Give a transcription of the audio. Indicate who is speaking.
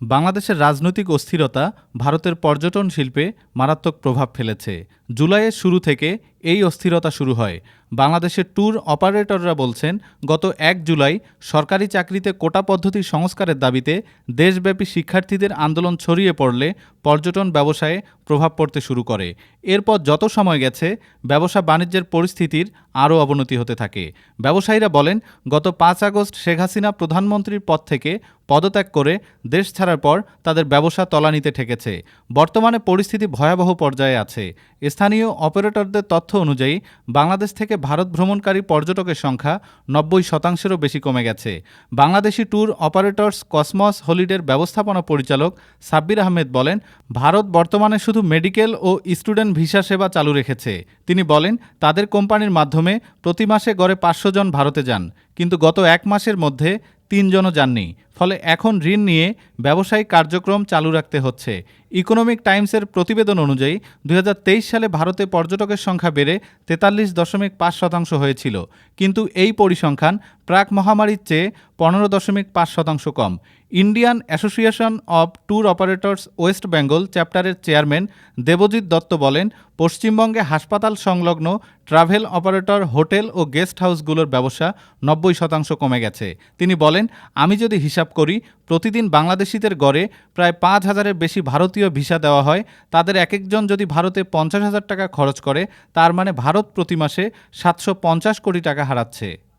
Speaker 1: বাংলাদেশের রাজনৈতিক অস্থিরতা ভারতের পর্যটন শিল্পে মারাত্মক প্রভাব ফেলেছে। জুলাইয়ের শুরু থেকে এই অস্থিরতা শুরু হয়। বাংলাদেশের ট্যুর অপারেটররা বলছেন, গত এক জুলাই সরকারি চাকরিতে কোটা পদ্ধতি সংস্কারের দাবিতে দেশব্যাপী শিক্ষার্থীদের আন্দোলন ছড়িয়ে পড়লে পর্যটন ব্যবসায়ে প্রভাব পড়তে শুরু করে। এরপর যত সময় গেছে, ব্যবসা বাণিজ্যের পরিস্থিতির আরও অবনতি হতে থাকে। ব্যবসায়ীরা বলেন, গত পাঁচ আগস্ট শেখ হাসিনা প্রধানমন্ত্রীর পদ থেকে পদত্যাগ করে দেশ ছাড়ার পর তাদের ব্যবসা তলানিতে ঠেকেছে। বর্তমানে পরিস্থিতি ভয়াবহ পর্যায়ে আছে। স্থানীয় অপারেটরদের তথ্য অনুযায়ী, বাংলাদেশ থেকে ভারত ভ্রমণকারী পর্যটকের সংখ্যা নব্বই শতাংশেরও বেশি কমে গেছে। বাংলাদেশি ট্যুর অপারেটরস কসমস হলিডের ব্যবস্থাপনা পরিচালক সাব্বির আহমেদ বলেন, ভারত বর্তমানে শুধু মেডিকেল ও স্টুডেন্ট ভিসা সেবা চালু রেখেছে। তিনি বলেন, তাদের কোম্পানির মাধ্যমে প্রতি মাসে গড়ে পাঁচশো জন ভারতে যান, কিন্তু গত এক মাসের মধ্যে তিনজনও যাননি। ফলে এখন ঋণ নিয়ে ব্যবসায়িক কার্যক্রম চালু রাখতে হচ্ছে। ইকোনমিক টাইমসের প্রতিবেদন অনুযায়ী দু হাজার তেইশ সালে ভারতে পর্যটকের সংখ্যা বেড়ে তেতাল্লিশ দশমিক পাঁচ শতাংশ হয়েছিল। কিন্তু এই পরিসংখ্যান প্রাক মহামারীর চেয়ে পনেরো দশমিক পাঁচ শতাংশ কম। Indian association of tour operators West Bengal চ্যাপ্টারের চেয়ারম্যান দেবজিৎ দত্ত বলেন, পশ্চিমবঙ্গে হাসপাতাল সংলগ্ন ট্রাভেল অপারেটর, হোটেল ও গেস্ট হাউসগুলোর ব্যবসা নব্বই শতাংশ কমে গেছে। তিনি বলেন, আমি যদি হিসাব করি, প্রতিদিন বাংলাদেশিদের গড়ে প্রায় পাঁচ হাজারের বেশি ভারতীয় ভিসা দেওয়া হয়। তাদের এক একজন যদি ভারতে পঞ্চাশ হাজার টাকা খরচ করে, তার মানে ভারত প্রতি মাসে সাতশো পঞ্চাশ কোটি টাকা হারাচ্ছে।